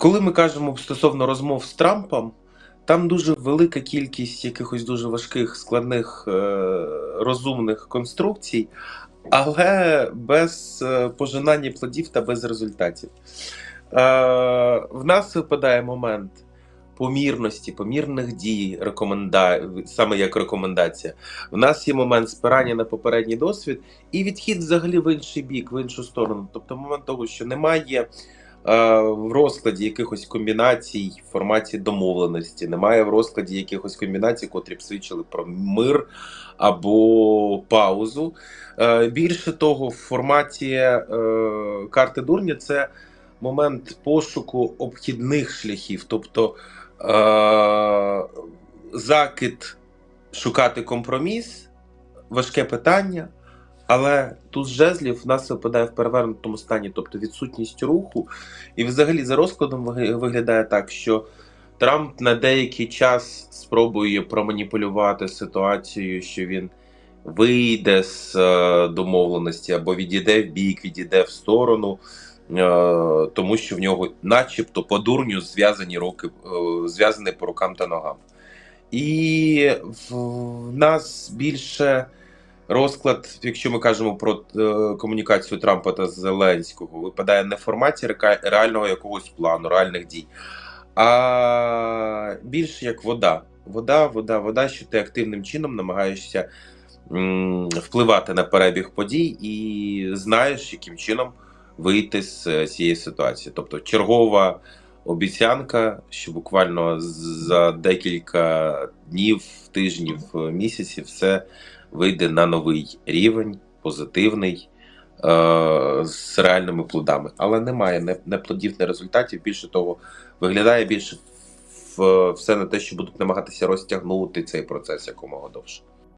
Коли ми кажемо стосовно розмов з Трампом, там дуже велика кількість якихось дуже важких, складних, е, розумних конструкцій, але без е, пожинання плодів та без результатів. Е, в нас випадає момент помірності, помірних дій, рекоменда... саме як рекомендація. В нас є момент спирання на попередній досвід і відхід взагалі в інший бік, в іншу сторону. Тобто момент того, що немає. Е, В розкладі якихось комбінацій в форматі домовленості, немає в розкладі якихось комбінацій, котрі б свідчили про мир або паузу. Е, Більше того, в форматі е, карти дурня це момент пошуку обхідних шляхів, тобто закид шукати компроміс, важке питання. Але тут жезлів в нас випадає в перевернутому стані, тобто відсутність руху. І взагалі за розкладом виглядає так, що Трамп на деякий час спробує проманіпулювати ситуацію, що він вийде з е, домовленості або відійде в бік, відійде в сторону, е, тому що в нього, начебто, по дурню зв'язані руки, е, зв'язані по рукам та ногам. І в нас більше розклад, якщо ми кажемо про е, комунікацію Трампа та Зеленського, випадає не в форматі реального якогось плану, реальних дій, а більше як вода. Вода, вода, вода, що ти активним чином намагаєшся впливати на перебіг подій і знаєш, яким чином вийти з е, цієї ситуації. Тобто чергова обіцянка, що буквально за декілька днів, тижнів, е, місяців все вийде на новий рівень, позитивний, е, з реальними плодами. Але немає не, не плодів, не результатів. Більше того, виглядає більше в, все на те, що будуть намагатися розтягнути цей процес якомога довше.